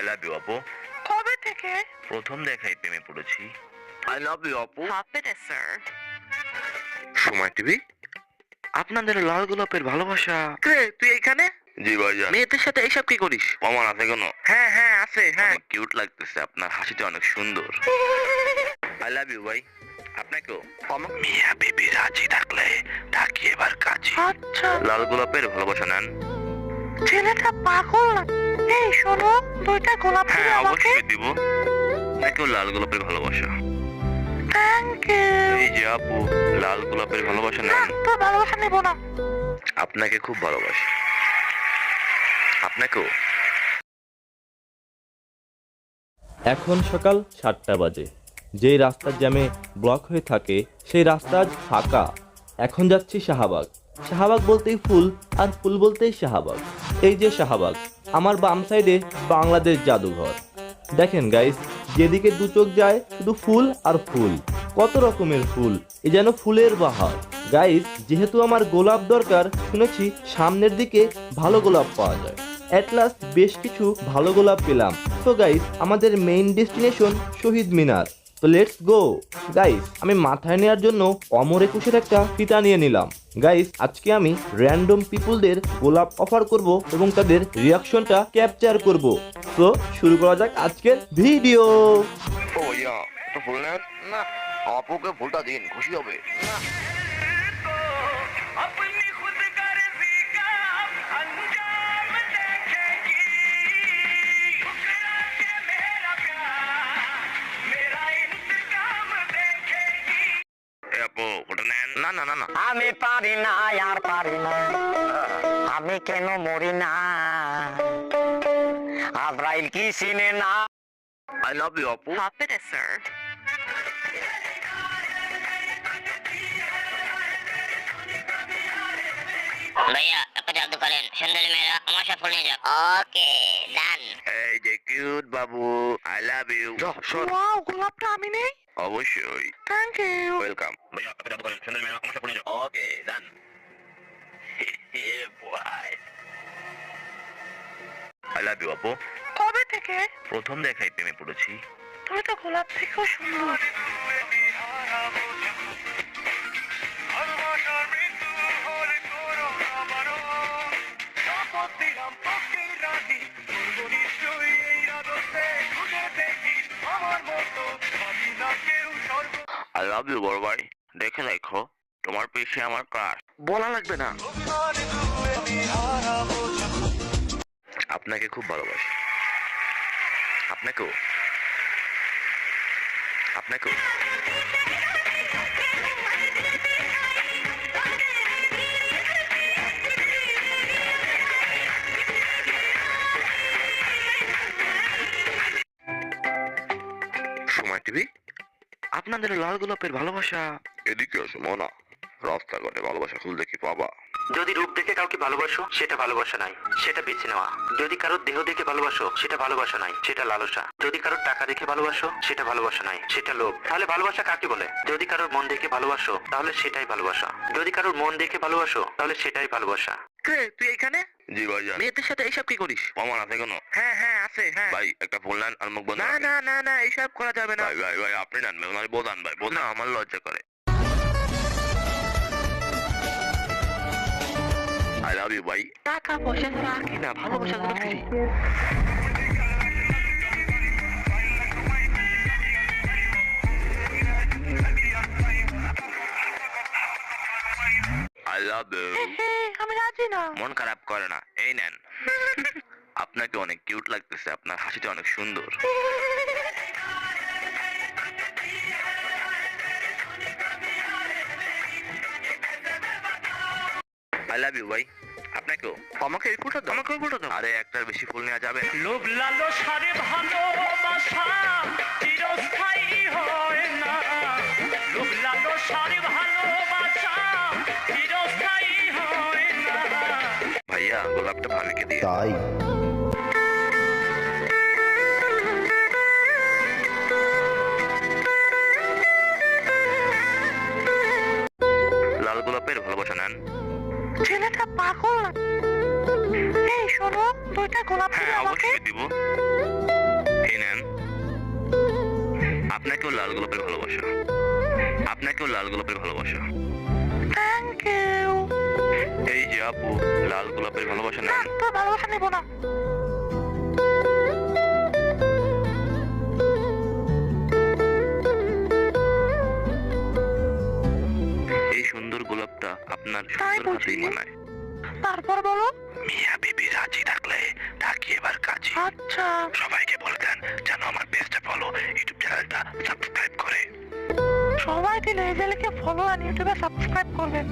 I love you আপু কবে থেকে? প্রথম দেখাই প্রেমে পড়েছি। আই লাভ ইউ আপু মিনিট স্যার সময় টিভি আপনাদের লাল গোলাপের ভালোবাসা। তুই এখানে? জি ভাইজান। মেয়েদের সাথে এইসব কি করিস? প্রমাণ আছে কোনো? হ্যাঁ হ্যাঁ আছে হ্যাঁ। কিউট লাগতেছে আপনার হাসিটা অনেক সুন্দর। আই লাভ ইউ ভাই। আপনাকেও? মিয়া বিবি রাজি থাকলে ডাকি এবার কাজে। আচ্ছা লাল গোলাপের ভালোবাসা নেন। ছেলেটা পাগল না? এই শোনো দুইটা গোলাপ হ্যাঁ আমাকে। অবশ্যই দিব। আপনাকেও লাল গোলাপের ভালোবাসা। থ্যাংক ইউ এই যে আপু লাল গোলাপের ভালোবাসা না তোর ভালোবাসা নেব না। আপনাকে খুব ভালোবাসি। আপনাকেও। এখন সকাল সাতটা বাজে। যেই রাস্তার জ্যামে ব্লক হয়ে থাকে সেই রাস্তা আজ ফাঁকা। এখন যাচ্ছি শাহবাগ। শাহবাগ বলতেই ফুল আর ফুল বলতেই শাহবাগ। এই যে শাহবাগ। আমার বাম সাইডে বাংলাদেশ জাদুঘর। দেখেন গাইস যেদিকে দু চোখ যায়, শুধু ফুল আর ফুল। কত রকমের ফুল, এ যেন ফুলের বাহার। গাইস যেহেতু আমার গোলাপ দরকার, শুনেছি সামনের দিকে ভালো গোলাপ পাওয়া যায়। অ্যাট লাস্ট বেশ কিছু ভালো গোলাপ পেলাম। তো গাইস আমাদের মেইন ডেস্টিনেশন শহীদ মিনার। তো লেটস গো গাইস আমি মাথায় নেওয়ার জন্য অমর একুশের একটা ফিতা নিয়ে নিলাম। গাইস আজকে আমি র্যান্ডম পিপুলদের গোলাপ অফার করব এবং তাদের রিয়াকশনটা ক্যাপচার করব। তো শুরু করা যাক আজকের ভিডিও না? আপুকে ভুলটা দিন খুশি হবে। না না না না। না আমি পারি না আর পারি না। আমি কেন মরি না? আজরাইল কি চিনে না? আই লাভ ইউ আপু হাফ মিনিট স্যার ভাইয়া করেন সুন্দরী মেয়েরা আমার সাথে ফুল যাও। ওকে ডান এই যে কিউট বাবু আই লাভ ইউ ওয়াও গোলাপটা আমি নেই। অবশ্যই। থ্যাংক ইউ ওয়েলকাম ভাইয়া করেন সুন্দর আমার ওকে ডান আই লাভ ইউ আপু কবে থেকে? প্রথম দেখাই প্রেমে পড়েছি। তুমি তো গোলাপ থেকেও সুন্দর। আই লাভ ইউ বড় ভাই। দেখে দেখো তোমার পিছে আমার ক্রাশ বলা লাগবে না। আপনাকে খুব ভালোবাসি। আপনাকেও। আপনাকেও। সময় টিভি আপনাদের লাল গোলাপের ভালোবাসা। এদিকে আসো মনা। রাস্তাঘাটে ভালোবাসা ফুল দেখি পাবা? যদি রূপ দেখে কাউকে ভালোবাসো সেটা ভালোবাসা নাই। সেটা বেছে নেওয়া। যদি কারোর দেহ দেখে ভালোবাসো সেটা ভালোবাসা নাই। সেটা লালসা। যদি কারোর টাকা দেখে ভালোবাসো সেটা ভালোবাসা নাই। সেটা লোভ। তাহলে ভালোবাসা কাকে বলে? যদি কারোর মন দেখে ভালোবাসো তাহলে সেটাই ভালোবাসা। যদি কারোর মন দেখে ভালোবাসো তাহলে সেটাই ভালোবাসা। কে? তুই এখানে? জি ভাইজান মেয়েদের সাথে এইসব কি করিস? প্রমাণ আছে কোনো? হ্যাঁ হ্যাঁ আছে হ্যাঁ। ভাই একটা ফুল নেন আর মুখ বন্ধ না না না না এইসব করা যাবে না। ভাই ভাই ভাই আপনি নেন। ওনার বোধান ভাই। বোধান আমার লজ্জা করে। আই লাভ ইউ ভাই টাকা পয়সা ছাড়া আর কি না ভালোবাসা গুলো ফ্রি আই লাভ ইউ আমি রাজি না মন খারাপ করে না এই নেন আপনাকে অনেক কিউট লাগতেছে আপনার হাসিটা অনেক সুন্দর আই লাভ ইউ ভাই আপনাকেও আমাকে এই ফুলটা দাও। আমাকে ফুলটা দাও। আরে একটার বেশি ফুল নেওয়া যাবে। লোভ লালো সারে ভালোবাসা চিরস্থায়ী হয় না। লোভ লালো সারে ভালোবাসা চিরস্থায়ী হয় না। ভাইয়া গোলাপটা ভাবিকে দিয়ে তাই? লাল গোলাপের ভালোবাসা নেন। ছেলেটা পাগল। এই শোনো দুইটা গোলাপ ফুল হ্যাঁ, আমাকে দিব। এই নেন। আপনাকেও লাল গোলাপের ভালোবাসা। আপনাকেও লাল গোলাপের ভালোবাসা। থ্যাংক ইউ এই যে আপু লাল গোলাপের ভালোবাসা নেন। তো ভালোবাসা নেব না। আপনার তাই সুন্দর বুঝি। তারপর বলো। মিয়া বিবি রাজি থাকলে থাকি এবার কাজে। আচ্ছা। সবাইকে বলে দেন যেন আমার পেজটা ফলো ইউটিউব চ্যানেলটা সাবস্ক্রাইব করে। সবাই দিলে এই ফলো আর ইউটিউবে সাবস্ক্রাইব করবেন।